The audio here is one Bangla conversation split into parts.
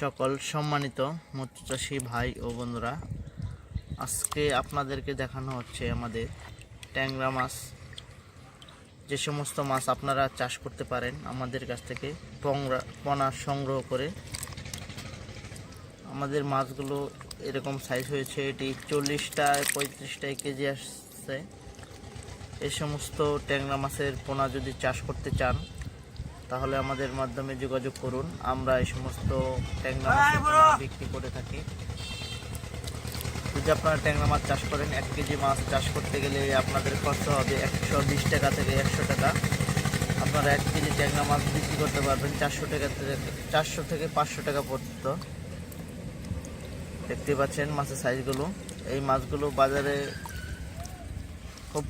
সকল সম্মানিত মৎস্য চাষী ভাই ও বন্ধুরা, আজকে আপনাদেরকে দেখানো হচ্ছে আমাদের ট্যাংরা মাছ। যে সমস্ত মাছ আপনারা চাষ করতে পারেন, আমাদের কাছ থেকে পংরা, পোনা সংগ্রহ করে। আমাদের মাছগুলো এরকম সাইজ হয়েছে, এটি চল্লিশটায় পঁয়ত্রিশটায় কেজি আসছে। এই সমস্ত ট্যাংরা মাছের পোনা যদি চাষ করতে চান তাহলে আমাদের মাধ্যমে যোগাযোগ করুন। আমরা এই সমস্ত ট্যাংরা পোনা বিক্রি করে থাকি। যদি আপনারা ট্যাংরা মাছ চাষ করেন এক কেজি মাছ চাষ করতে গেলে আপনাদের খরচ হবে একশো বিশ টাকা থেকে একশো টাকা। আপনারা এক কেজি ট্যাংরা মাছ বিক্রি করতে পারবেন চারশো টাকা থেকে চারশো থেকে পাঁচশো টাকা পর্যন্ত। দেখতে পাচ্ছেন মাছের সাইজগুলো। এই মাছগুলো বাজারে খুব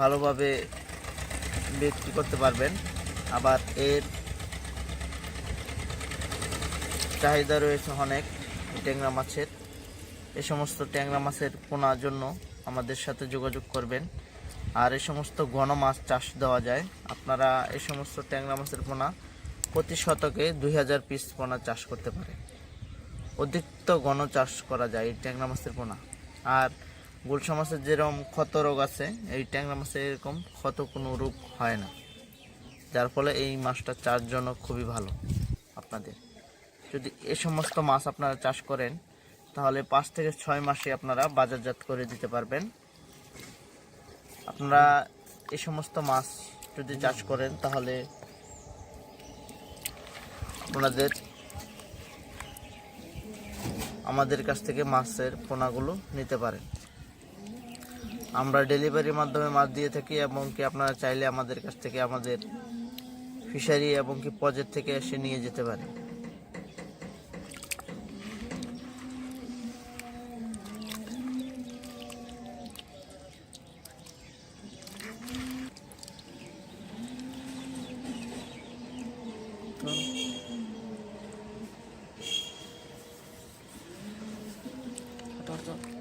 ভালোভাবে বিক্রি করতে পারবেন। আবার এর চাহিদা রয়েছে অনেক, ট্যাংরা মাছের। এ সমস্ত ট্যাংরা মাছের পোনার জন্য আমাদের সাথে যোগাযোগ করবেন। আর এ সমস্ত ঘন মাছ চাষ দেওয়া যায়। আপনারা এ সমস্ত ট্যাংরা মাছের পোনা প্রতি শতকে দুই হাজার পিস পোনা চাষ করতে পারে অধিকত ঘন চাষ করা যায় এই ট্যাংরা মাছের পোনা। আর গুলশা মাছের যেরকম ক্ষত রোগ আছে, এই ট্যাংরা মাছের এরকম ক্ষত কোনো রোগ হয় না। যার ফলে এই মাছটা চাষ জন্য খুবই ভালো আপনাদের। যদি এ সমস্ত মাছ আপনারা চাষ করেন, তাহলে পাঁচ থেকে ছয় মাসে আপনারা বাজারজাত করে দিতে পারবেন। আপনারা এ সমস্ত মাছ যদি চাষ করেন, তাহলে আপনাদের আমাদের কাছ থেকে মাছের পোনাগুলো নিতে পারেন। আমরা ডেলিভারির মাধ্যমে মাছ দিয়ে থাকি এবং কি আপনারা চাইলে আমাদের কাছ থেকে আমাদের ফিশারি এবং কি প্রজেক্ট থেকে এসে নিয়ে যেতে পারেন। তো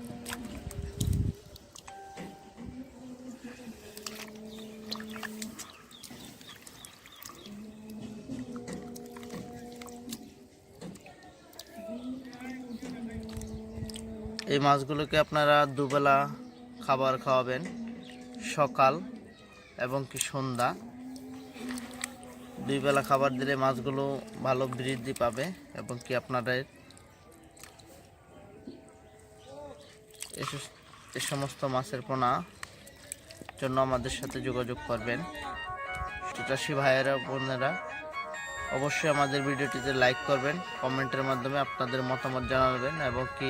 এই মাছগুলোকে আপনারা দুবেলা খাবার খাওয়াবেন, সকাল এবং কি সন্ধ্যা। দুই বেলা খাবার দিলে মাছগুলো ভালো বৃদ্ধি পাবে এবং কি আপনাদের এ সমস্ত মাছের পোনা জন্য আমাদের সাথে যোগাযোগ করবেন। চাষি ভাইয়েরা, বোনেরা, অবশ্যই আমাদের ভিডিওটিতে লাইক করবেন, কমেন্টের মাধ্যমে আপনাদের মতামত জানাবেন এবং কি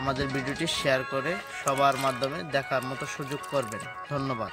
আমাদের ভিডিওটি শেয়ার করে সবার মাধ্যমে দেখার মতো সুযোগ করবেন। ধন্যবাদ।